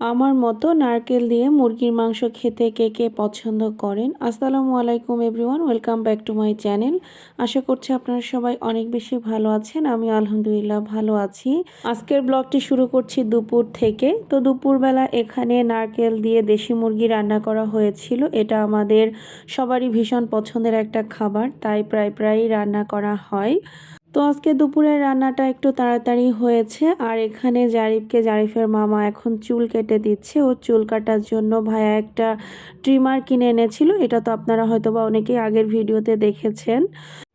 আমার মতো নারকেল দিয়ে মুরগির মাংস খেতে কে কে পছন্দ করেন? আসসালামু আলাইকুম everyone welcome back to my channel আশা করছি আপনারা সবাই অনেক বেশি ভালো আছেন। আমি আলহামদুলিল্লাহ ভালো আছি। আজকের ব্লগটি শুরু করছি দুপুর থেকে। তো দুপুরবেলা এখানে নারকেল দিয়ে দেশি মুরগি রান্না করা হয়েছিল। এটা আমাদের সবারই ভীষণ পছন্দের একটা খাবার, তাই প্রায় প্রায়ই রান্না করা হয়। তো আজকে দুপুরের রান্নাটা একটু তাড়াতাড়ি হয়েছে। আর এখানে জারিফকে, জারিফের মামা এখন চুল কেটে দিচ্ছে। ও চুল কাটার জন্য ভাইয়া একটা ট্রিমার কিনে এনেছিল। এটা তো আপনারা হয়তো বা অনেকেই আগের ভিডিওতে দেখেছেন।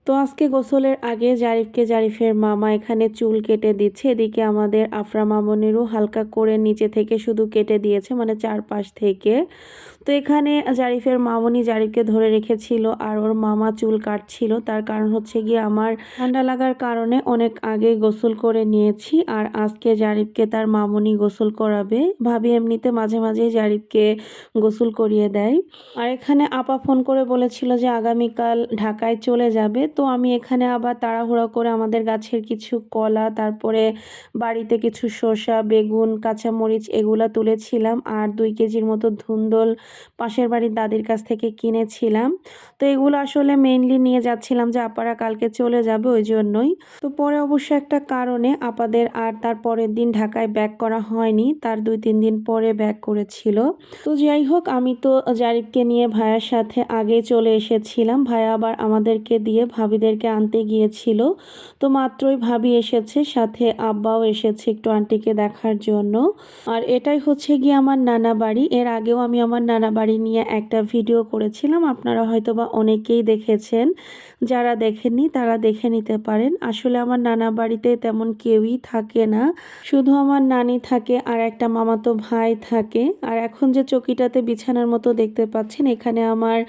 তো আজকে গোসলের আগে জারিফকে জারিফের মামা এখানে চুল কেটে দিচ্ছে। এদিকে আমাদের আফরা মামনিরও হালকা করে নিচে থেকে শুধু কেটে দিয়েছে মানে চারপাশ থেকে। তো এখানে জারিফের মামনি জারিফকে ধরে রেখেছিল আর ওর মামা চুল কাটছিল। তার কারণ হচ্ছে গিয়ে আমার ঠান্ডা লাগার কারণে অনেক আগে গোসল করে নিয়েছি আর আজকে জারিফকে তার মামনি গোসল করাবে। ভাবি এমনিতে মাঝে মাঝে জারিফকে গোসল করিয়ে দেয়। আর এখানে আপা ফোন করে বলেছিল যে আগামীকাল ঢাকায় চলে যাবে। তো আমি এখানে আবার তাড়াহুড়া করে আমাদের গাছের কিছু কলা, তারপরে বাড়িতে কিছু শসা, বেগুন, কাঁচামরিচ এগুলো তুলেছিলাম আর দুই কেজির মতো ধুন্দল পাশের বাড়ির দাদির কাছ থেকে কিনেছিলাম। তো এগুলো আসলে মেইনলি নিয়ে যাচ্ছিলাম যে, আপারা কালকে চলে যাবে ওই জন্যই। তো পরে অবশ্য একটা কারণে আপাদের আর তার পরের দিন ঢাকায় ব্যাক করা হয়নি, তার দুই তিন দিন পরে ব্যাক করেছিল। তো যাই হোক, আমি তো জারিফকে নিয়ে ভাইয়ার সাথে আগে চলে এসেছিলাম। ভাইয়া আবার আমাদেরকে দিয়ে ভাবিদেরকে আনতে গিয়েছিল। তো মাত্রই ভাবি এসেছে, সাথে আব্বাও এসেছে একটু আন্টিকে দেখার জন্য। আর এটাই হচ্ছে গিয়ে আমার নানা বাড়ি। এর আগেও আমি আমার নানা বাড়ি নিয়ে একটা ভিডিও করেছিলাম। আপনারা হয়তো বা অনেকেই দেখেছেন। যারা দেখেননি, তারা দেখে নিতে পারেন। আসলে আমার নানা বাড়িতে তেমন কেউই থাকে না। শুধু আমার নানি থাকে আর একটা মামাতো ভাই থাকে। আর এখন যে চকিটাতে বিছানার মতো দেখতে পাচ্ছেন, এখানে আমার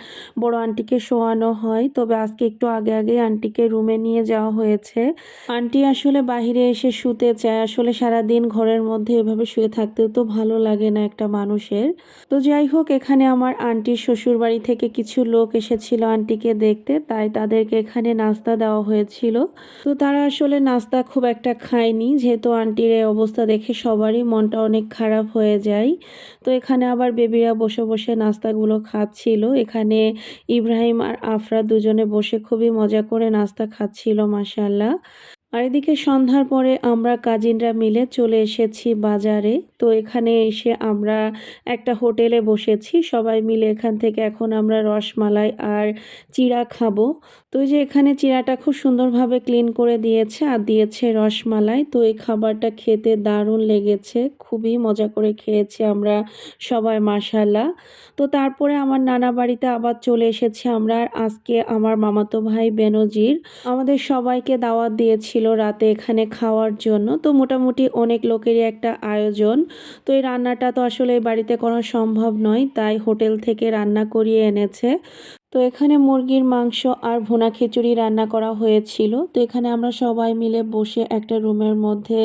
বড় আন্টিকে শোয়ানো হয়। তবে আজকে একটু আগে আগে আন্টিকে রুমে নিয়ে যাওয়া হয়েছে। আন্টি আসলে বাহিরে এসে শুতে চায়। আসলে সারা দিন ঘরের মধ্যে এভাবে শুয়ে থাকতেও তো ভালো লাগে না একটা মানুষের। তো যাই হোক, এখানে আমার আন্টির শ্বশুর বাড়ি থেকে কিছু লোক এসেছিল আন্টিকে দেখতে। তাই তাদেরকে এখানে নাস্তা দেওয়া হয়েছিল। তো তারা আসলে নাস্তা খুব একটা খায়নি। যেহেতু আন্টির এই অবস্থা দেখে সবারই মনটা অনেক খারাপ হয়ে যায়। তো এখানে আবার বেবিরা বসে বসে নাস্তাগুলো খাচ্ছিল। এখানে ইব্রাহিম আর আফরা দুজনে বসে খুবই মজা করে নাস্তা খাচ্ছিল মাসাল্লাহ আর এদিকে সন্ধ্যার পরে আমরা কাজিনরা মিলে চলে এসেছি বাজারে। তো এখানে এসে আমরা একটা হোটেলে বসেছি। সবাই মিলে এখান থেকে এখন আমরা রসমালাই আর চিড়া খাব। তো যে এখানে চিড়াটা খুব সুন্দরভাবে ক্লিন করে দিয়েছে আর দিয়েছে রসমালাই। তো এই খাবারটা খেতে দারুণ লেগেছে। খুবই মজা করে খেয়েছি আমরা সবাই মাসাল্লাহ তো তারপরে আমার নানা বাড়িতে আবার চলে এসেছি আমরা আজকে আমার মামাতো ভাই বেনজির। আমাদের সবাইকে দাওয়াত দিয়েছিল রাতে এখানে খাওয়ার জন্য। তো মোটামুটি অনেক লোকেরই একটা আয়োজন। তো এই রান্নাটা তো আসলে বাড়িতে করা সম্ভব নয়, তাই হোটেল থেকে রান্না করিয়ে এনেছে। তো এখানে মুরগির মাংস আর ভুনা খিচুড়ি রান্না করা হয়েছিল। তো এখানে আমরা সবাই মিলে বসে একটা রুমের মধ্যে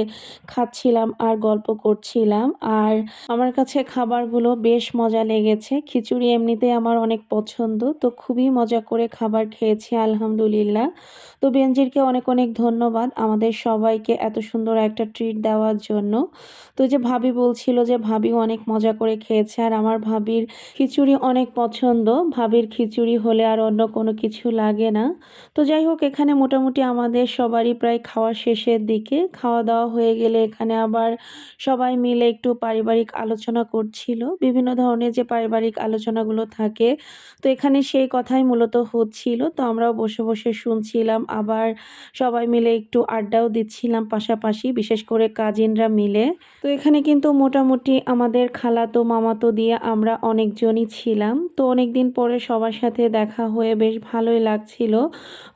খাচ্ছিলাম আর গল্প করছিলাম। আর আমার কাছে খাবারগুলো বেশ মজা লেগেছে। খিচুড়ি এমনিতেই আমার অনেক পছন্দ। তো খুবই মজা করে খাবার খেয়েছি, আলহামদুলিল্লাহ। তো বেনজিরকে অনেক অনেক ধন্যবাদ আমাদের সবাইকে এত সুন্দর একটা ট্রিট দেওয়ার জন্য। তো যে ভাবি বলছিল যে ভাবি অনেক মজা করে খেয়েছে আর আমার ভাবির খিচুড়ি অনেক পছন্দ। ভাবির খিচুড়ি হলে আর অন্য কোনো কিছু লাগে না। তো যাই হোক, এখানে মোটামুটি আমাদের সবারই প্রায় খাওয়া শেষের দিকে। খাওয়া দাওয়া হয়ে গেলে এখানে আবার সবাই মিলে একটু পারিবারিক আলোচনা করছিল। বিভিন্ন ধরনের যে পারিবারিক আলোচনাগুলো থাকে, তো এখানে সেই কথাই মূলত হচ্ছিল। তো আমরাও বসে বসে শুনছিলাম, আবার সবাই মিলে একটু আড্ডাও দিচ্ছিলাম পাশাপাশি, বিশেষ করে কাজিনরা মিলে। তো এখানে কিন্তু মোটামুটি আমাদের খালাতো মামাতো দিয়ে আমরা অনেকজনই ছিলাম। তো অনেক দিন পরে সবার সাথে দেখা হয়ে বেশ ভালোই লাগছিল।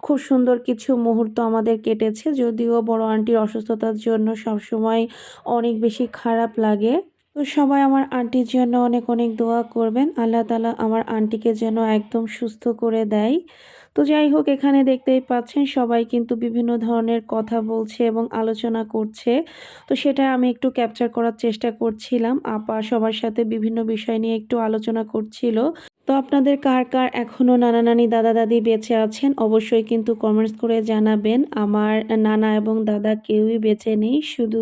খুব সুন্দর কিছু মুহূর্ত আমাদের কেটেছে, যদিও বড় আন্টির অসুস্থতার জন্য সবসময় অনেক বেশি খারাপ লাগে। তো সবাই আমার আন্টির জন্য অনেক অনেক দোয়া করবেন। আল্লাহ তালা আমার আন্টিকে যেন একদম সুস্থ করে দেয়। তো যাই হোক, এখানে দেখতেই পাচ্ছেন সবাই কিন্তু বিভিন্ন ধরনের কথা বলছে এবং আলোচনা করছে। তো সেটা আমি একটু ক্যাপচার করার চেষ্টা করছিলাম। আপা সবার সাথে বিভিন্ন বিষয় নিয়ে একটু আলোচনা করছিল। তো আপনাদের কার কার এখনও নানা নানি দাদা দাদি বেঁচে আছেন? অবশ্যই কিন্তু কমেন্টস করে জানাবেন। আমার নানা এবং দাদা কেউই বেঁচে নেই, শুধু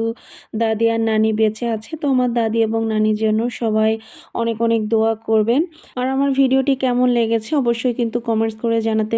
দাদি আর নানি বেঁচে আছে। তো আমার দাদি এবং নানির জন্য সবাই অনেক অনেক দোয়া করবেন। আর আমার ভিডিওটি কেমন লেগেছে অবশ্যই কিন্তু কমেন্টস করে জানাতে